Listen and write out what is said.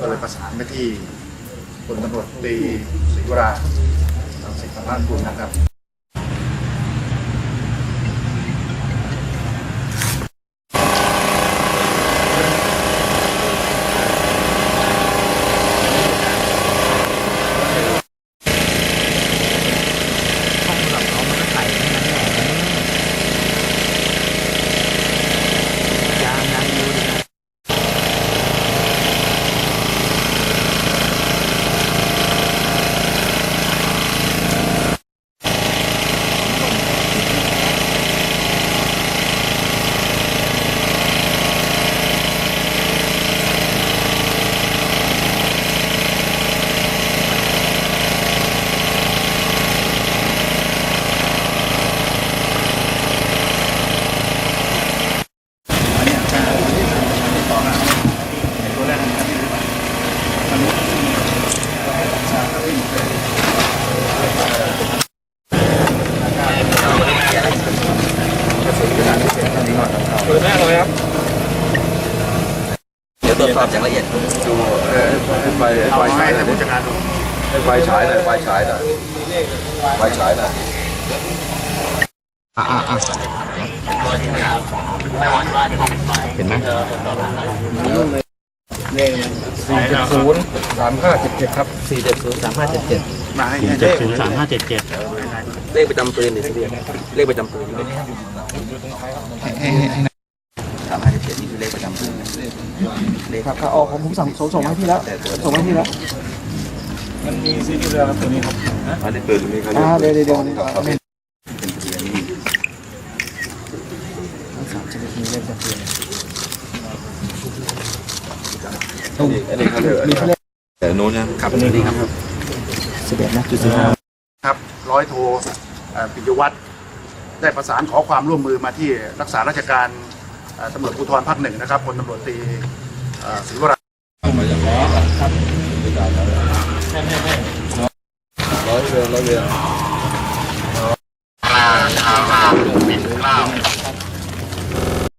ก็เลยประสานไปที่พลตำรวจตรีศรีวราสังสิทธิ์ธรรมนกุลนะครับ สอบอย่างละเอียดดูเออไฟไฟฉายหน่อยผู้จัดการดูไฟฉายหน่อยไฟฉายหน่อยไฟฉายหน่อยอะอะอะเห็นไหมสี่เจ็ดศูนย์สามห้าเจ็ดเจ็ดครับสี่เจ็ดศูนย์สามห้าเจ็ดเจ็ดมาให้เจ็ดศูนย์สามห้าเจ็ดเจ็ดเลขประจำปืนหรือทะเบียนเลขประจำปืน ครับครับอ๋อผมผมสั่งส่งส่งให้พี่แล้วส่งให้พี่แล้วมันมีซีดีเรือครับตัวนี้ครับอันนี้ปืนมีเขาอ่าเดี๋ยวเดี๋ยวเดี๋ยวเป็นทะเบียนนี่สามสิบมีเล่มจำเป็นอันนี้เขาเรียกมีเลขแต่นู้นนะครับอันนี้ครับสิบเอ็ดนะจุดสี่ห้าครับร้อยโทเอ่อปิยวัฒน์ได้ประสานขอความร่วมมือมาที่รักษาราชการเอ่อ ตำรวจภูธรภาคหนึ่งนะครับพลตำรวจตรีเอ่อศรีวราร้อยเรือนร้อยเวรือน